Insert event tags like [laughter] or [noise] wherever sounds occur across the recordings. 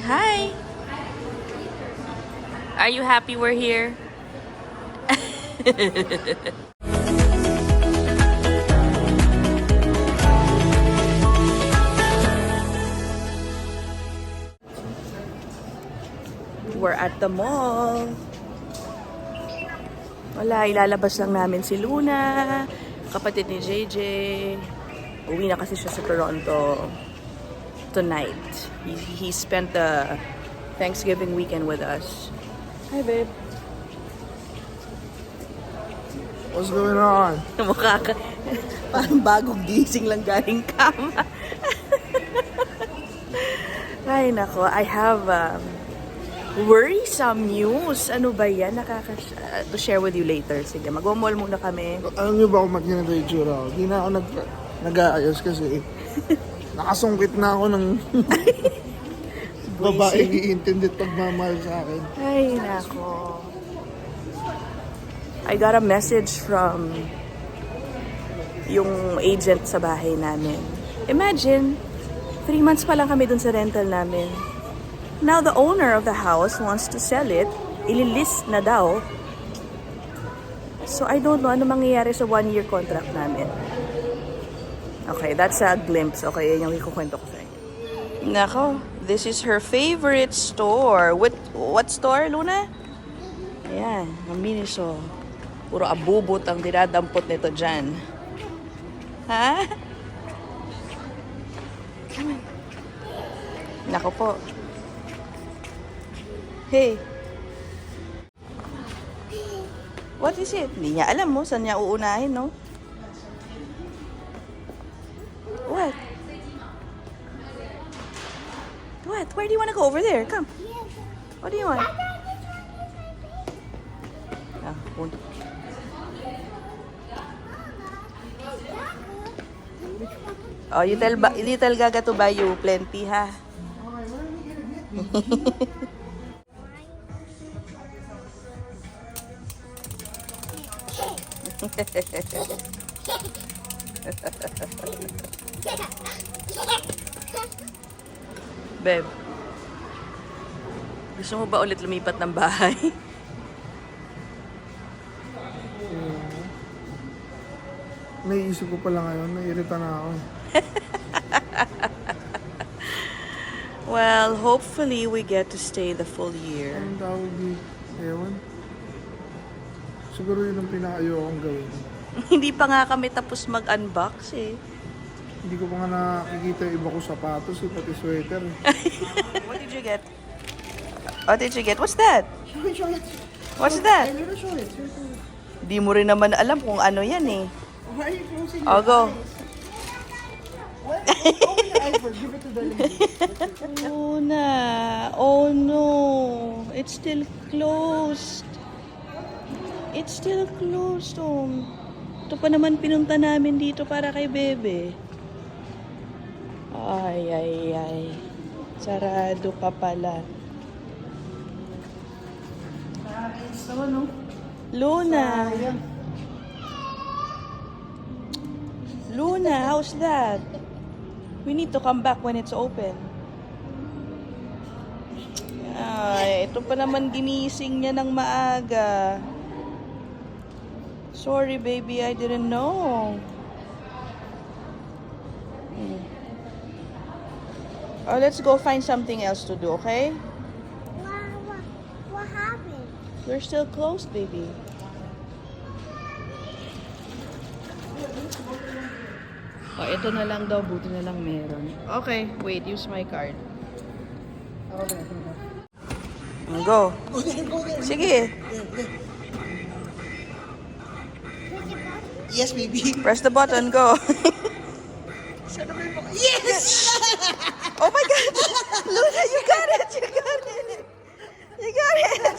Hi. Are you happy we're here? We're at the mall. Wala, ilalabas lang namin si Luna, kapatid ni JJ. Uwi na kasi siya sa Toronto tonight. He, he spent the Thanksgiving weekend with us. Hi, babe. What's going on? Mukha ka. Parang bagong gising lang galing kama. Ay, nako. I have um, worrisome news. Ano ba yan? Nakaka uh, to share with you later. Sige, mag-mall muna kami. Alam niyo ba kung ganito yung ko? Hindi na ako nag nag-aayos kasi nakasungkit na ako ng [laughs] babae iintindi at pagmamahal sa akin. Ay, nako. I got a message from yung agent sa bahay namin. Imagine, three months pa lang kami dun sa rental namin. Now the owner of the house wants to sell it. Ililist na daw. So I don't know ano mangyayari sa one-year contract namin. Okay, that's a glimpse. Okay, yan yung ikukwento ko sa inyo. Nako, this is her favorite store. What, what store, Luna? Ayan, ang Miniso. Puro abubot ang dinadampot nito dyan. Ha? Come on. Nako po. Hey. What is it? Hindi niya alam mo, saan niya uunahin, no? What? What? Where do you want to go? Over there. Come. What do you want? Ah, pun- Oh, you tell, you tell Gaga to buy you plenty, ha? [laughs] Beb. Gusto mo ba ulit lumipat ng bahay? [laughs] Naiisip ko pala ngayon, nairita na ako. [laughs] Well, hopefully we get to stay the full year. Anong tawag di? Ewan. Siguro yun ang pinaka-ayokong gawin. [laughs] Hindi pa nga kami tapos mag-unbox eh. Hindi ko pa nga nakikita yung iba ko sapatos, eh, pati sweater. [laughs] What did you get? What did you get? What's that? What's that? Di mo rin naman alam kung ano yan eh. Why are you closing I'll go. What? Open your eyes first, give it to the lady. [laughs] Luna. Oh no. It's still closed. It's still closed. Oh. Ito pa naman pinunta namin dito para kay Bebe. Ay, ay, ay. Sarado pa pala. Naman, no? Luna. Luna, how's that? We need to come back when it's open. Ay, ito pa naman ginising niya ng maaga. Sorry, baby, I didn't know. Oh, let's go find something else to do, okay? What, what, what happened? We're still closed, baby. Oh, ito na lang daw. Buti na lang meron. Okay, wait. Use my card. Go. Go there, go there. Sige. Yes, baby. Press the button. Go. [laughs] Yes! [laughs] oh my God. Luna, you got it. You got it. You got it.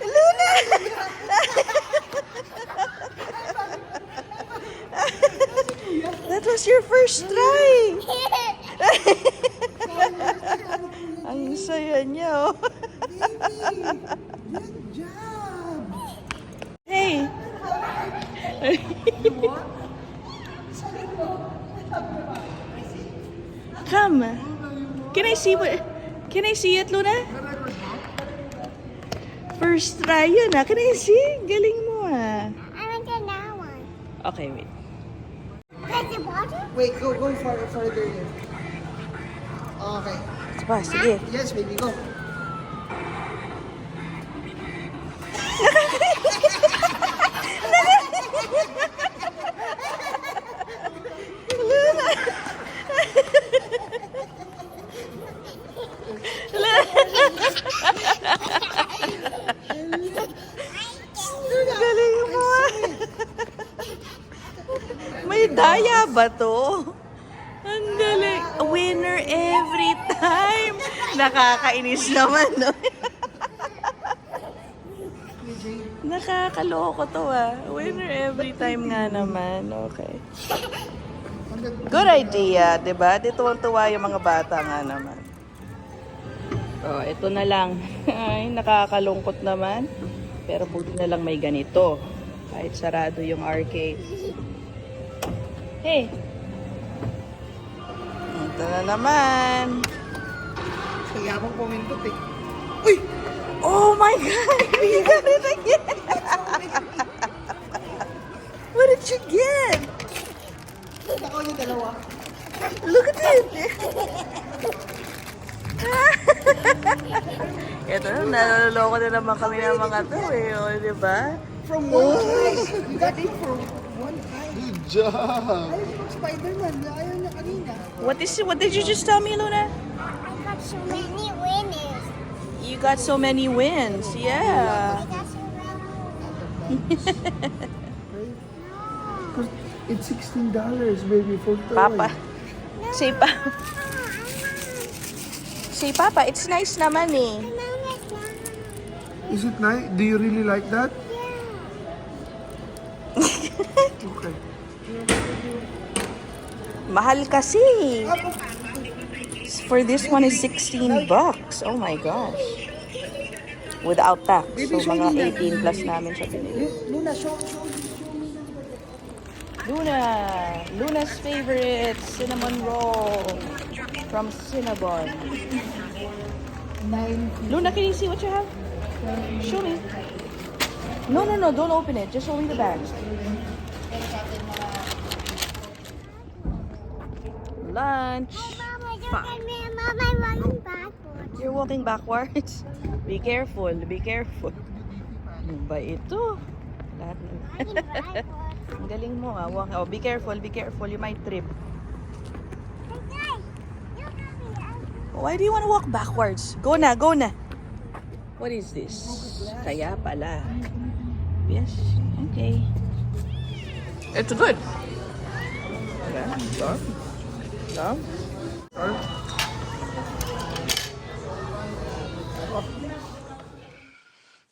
Luna. [laughs] that was your first try. [laughs] Ang saya niya, oh. Come. Can I see what... Can I see it, Luna? First try yun ah. Can I see? Galing mo ah. I want to that one. Okay, wait. Press the button? Wait, go, go far, further here. Okay. Diba, sige. Yes, baby, go. Ba to? Ang galing. Winner every time. Nakakainis naman, no? Nakakaloko to ah. Winner every time nga naman. Okay. Good idea, di ba? Di tuwang-tuwa yung mga bata nga naman. Oh, ito na lang. [laughs] Ay, nakakalungkot naman. Pero buti na lang may ganito. Kahit sarado yung arcade. Hey! Ito na naman. Kaya akong pumintot eh. Uy! Oh my God! [laughs] You got it again! what did you get? Ako yung dalawa. Look at it! Ito na, naloloko na naman kami ng mga to eh, o, di ba? From one eye. You got it from job. Ayaw niya mag Spider-Man. Ayaw niya kanina. What is what did you just tell me, Luna? I got so many winners. You got so many wins. Yeah. got so many. Because it's $16, baby, for toy. Papa. Say pa. Say Papa, it's nice naman eh. Mama, Mama. Is it nice? Do you really like that? okay. Mahal kasi. For this one is 16 bucks. Oh my gosh. Without tax. So mga 18 plus namin siya binili. Luna, show, show. Luna. Luna's favorite cinnamon roll from Cinnabon. Nine. Luna, can you see what you have? Show me. No, no, no. Don't open it. Just show me the bag. Lunch. Mama, me. Mama, I'm running backwards. You're walking backwards. Be careful. Be careful. Ano ba ito? Lahat na. Running backwards. Ang galing mo ah. Walk. Oh, be careful. Be careful. You might trip. Why do you want to walk backwards? Go na, go na. What is this? Kaya pala. Yes. Okay. It's good. Yeah, sarap. Sarap.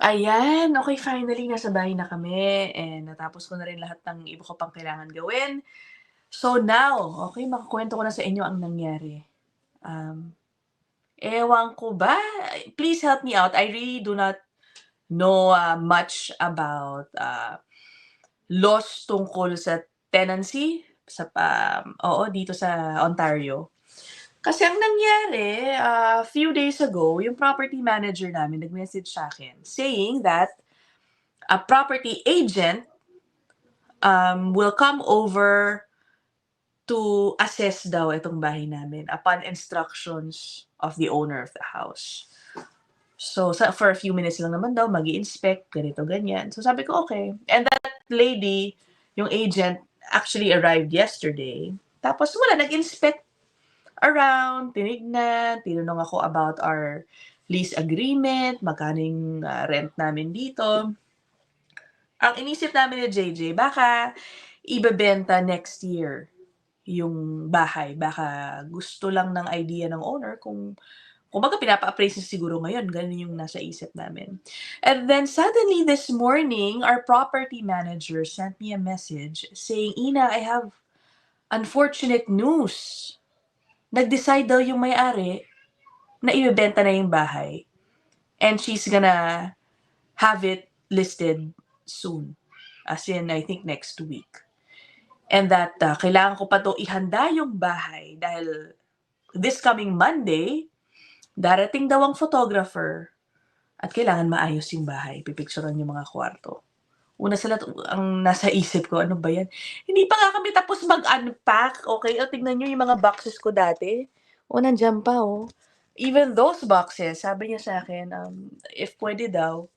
Ayan, okay, finally, nasa bahay na kami. And natapos ko na rin lahat ng iba ko pang kailangan gawin. So now, okay, makakwento ko na sa inyo ang nangyari. Um, ewan ko ba? Please help me out. I really do not know uh, much about uh, laws tungkol sa tenancy sa um, oo dito sa Ontario. Kasi ang nangyari, a few days ago, yung property manager namin nag-message sa akin saying that a property agent um, will come over to assess daw itong bahay namin upon instructions of the owner of the house. So, sa, for a few minutes lang naman daw, mag inspect ganito, ganyan. So, sabi ko, okay. And that lady, yung agent, actually arrived yesterday. Tapos, wala, nag-inspect around, tinignan, tinanong ako about our lease agreement, magkano yung uh, rent namin dito. Ang inisip namin ni JJ, baka ibebenta next year yung bahay. Baka gusto lang ng idea ng owner kung kumbaga pinapa-appraise niya siguro ngayon, ganun yung nasa isip namin. And then suddenly this morning, our property manager sent me a message saying, Ina, I have unfortunate news. Nag-decide daw yung may-ari na ibebenta na yung bahay. And she's gonna have it listed soon. As in, I think next week. And that uh, kailangan ko pa to ihanda yung bahay dahil this coming Monday, darating daw ang photographer at kailangan maayos yung bahay. Pipicturean yung mga kwarto. Una lahat, ang nasa isip ko, ano ba yan? Hindi pa nga kami tapos mag-unpack. Okay, o tignan nyo yung mga boxes ko dati. O, nandiyan pa, oh. Even those boxes, sabi niya sa akin, um, if pwede daw,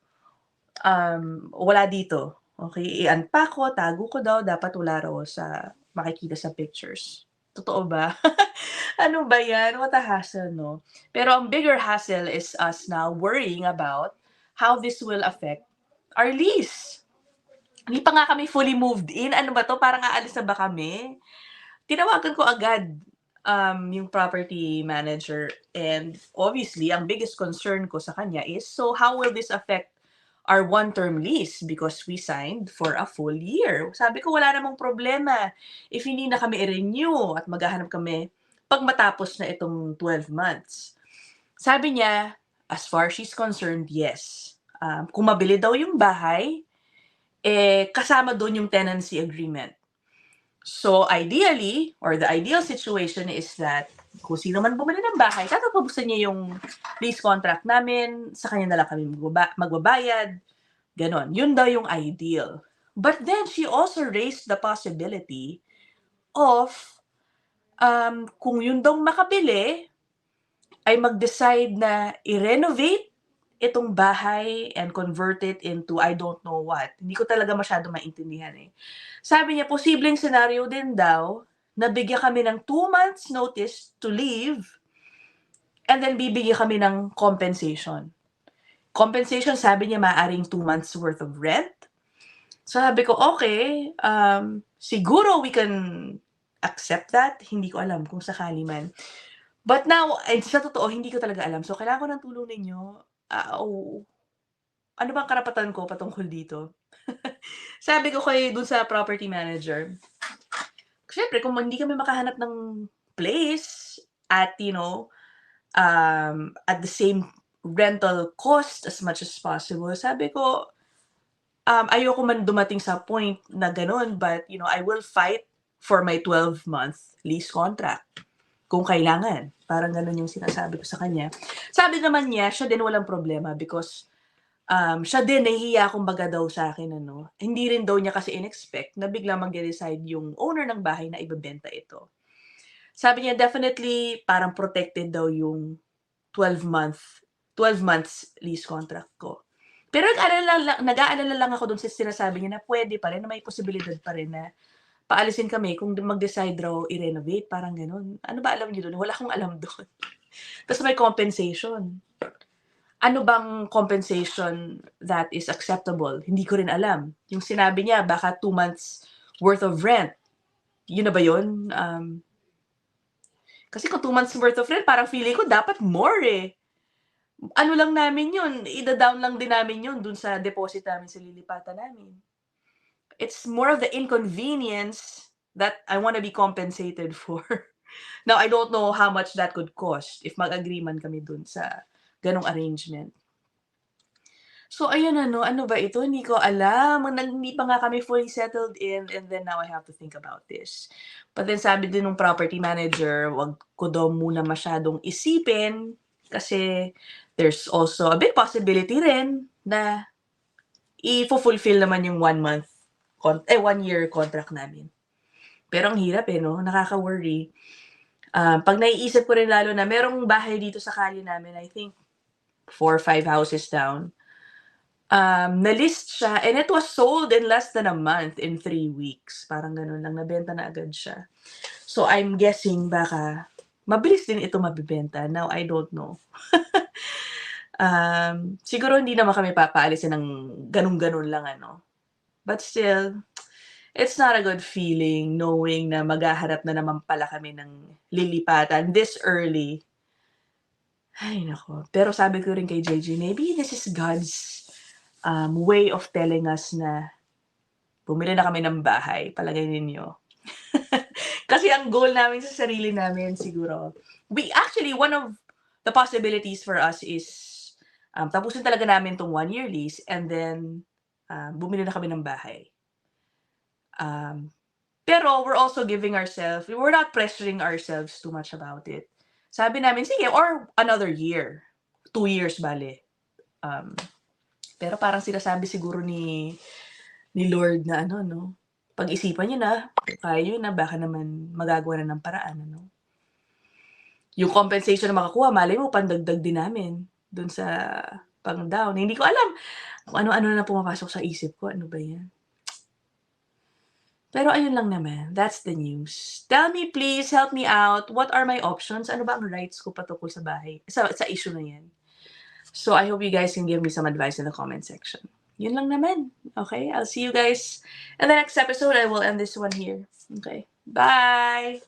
um, wala dito. Okay, i-unpack ko, tago ko daw, dapat wala raw sa makikita sa pictures. Totoo ba? [laughs] ano ba yan? What a hassle, no? Pero ang bigger hassle is us now worrying about how this will affect our lease. Hindi pa nga kami fully moved in. Ano ba to? Parang aalis na ba kami? Tinawagan ko agad um, yung property manager and obviously, ang biggest concern ko sa kanya is, so how will this affect our one-term lease because we signed for a full year. Sabi ko, wala namang problema if hindi na kami i-renew at maghahanap kami pag matapos na itong 12 months. Sabi niya, as far as she's concerned, yes. Um, kung mabili daw yung bahay, eh, kasama doon yung tenancy agreement. So, ideally, or the ideal situation is that kung sino man bumili ng bahay, tatapusin niya yung lease contract namin, sa kanya na lang kami magbaba- magbabayad, ganon. Yun daw yung ideal. But then, she also raised the possibility of um, kung yun daw makabili, ay mag-decide na i-renovate itong bahay and convert it into I don't know what. Hindi ko talaga masyado maintindihan eh. Sabi niya, posibleng scenario din daw na bigyan kami ng two months notice to leave and then bibigyan kami ng compensation. Compensation, sabi niya, maaring two months worth of rent. Sabi ko, okay, um, siguro we can accept that. Hindi ko alam kung sakali man. But now, eh, sa totoo, hindi ko talaga alam. So, kailangan ko ng tulong ninyo. Ah, oo. Ano bang karapatan ko patungkol dito? [laughs] Sabi ko kay dun sa property manager, Siyempre, kung hindi kami makahanap ng place at, you know, um, at the same rental cost as much as possible, sabi ko, um, ayoko man dumating sa point na ganun, but, you know, I will fight for my 12-month lease contract kung kailangan. Parang ganun yung sinasabi ko sa kanya. Sabi naman niya, siya din walang problema because um, siya din nahihiya kumbaga daw sa akin ano. Hindi rin daw niya kasi in-expect na bigla mag-decide yung owner ng bahay na ibebenta ito. Sabi niya definitely parang protected daw yung 12 month 12 months lease contract ko. Pero nag-aalala lang, nag-aalala lang ako dun sa sinasabi niya na pwede pa rin, na may posibilidad pa rin na paalisin kami kung mag-decide raw i-renovate, parang ganun. Ano ba alam niyo doon? Wala akong alam doon. [laughs] Tapos may compensation. Ano bang compensation that is acceptable? Hindi ko rin alam. Yung sinabi niya, baka two months worth of rent. Yun na ba yun? Um, kasi kung two months worth of rent, parang feeling ko dapat more eh. Ano lang namin yun, ida-down lang din namin yun dun sa deposit namin sa lilipatan namin. It's more of the inconvenience that I want to be compensated [laughs] for. Now, I don't know how much that could cost if mag-agree man kami dun sa ganong arrangement. So, ayun ano, ano ba ito? Hindi ko alam. Hindi pa nga kami fully settled in and then now I have to think about this. But then sabi din ng property manager, wag ko daw muna masyadong isipin kasi there's also a big possibility rin na i-fulfill naman yung one month, eh, one year contract namin. Pero ang hirap eh, no? Nakaka-worry. Um, pag naiisip ko rin lalo na merong bahay dito sa kali namin, I think four or five houses down, um, na-list siya and it was sold in less than a month in three weeks. Parang ganun lang, nabenta na agad siya. So I'm guessing baka mabilis din ito mabibenta. Now, I don't know. [laughs] um, siguro hindi naman kami papaalisin ng ganun-ganun lang ano. But still, it's not a good feeling knowing na maghaharap na naman pala kami ng lilipatan this early. Ay, nako. Pero sabi ko rin kay JJ, maybe this is God's um, way of telling us na bumili na kami ng bahay. Palagay ninyo. [laughs] Kasi ang goal namin sa sarili namin siguro, we actually, one of the possibilities for us is um, tapusin talaga namin tong one year lease and then um, bumili na kami ng bahay. Um, pero we're also giving ourselves, we're not pressuring ourselves too much about it. Sabi namin, sige, or another year. Two years, bale. Um, pero parang sinasabi siguro ni ni Lord na ano, no? Pag-isipan nyo na, kaya nyo na, baka naman magagawa na ng paraan, ano? Yung compensation na makakuha, malay mo, pandagdag din namin dun sa pang down. Hindi ko alam kung ano-ano na pumapasok sa isip ko. Ano ba yan? Pero ayun lang naman. That's the news. Tell me please, help me out. What are my options? Ano ba ang rights ko patungkol sa bahay? Sa, sa issue na yan. So I hope you guys can give me some advice in the comment section. Yun lang naman. Okay? I'll see you guys in the next episode. I will end this one here. Okay? Bye!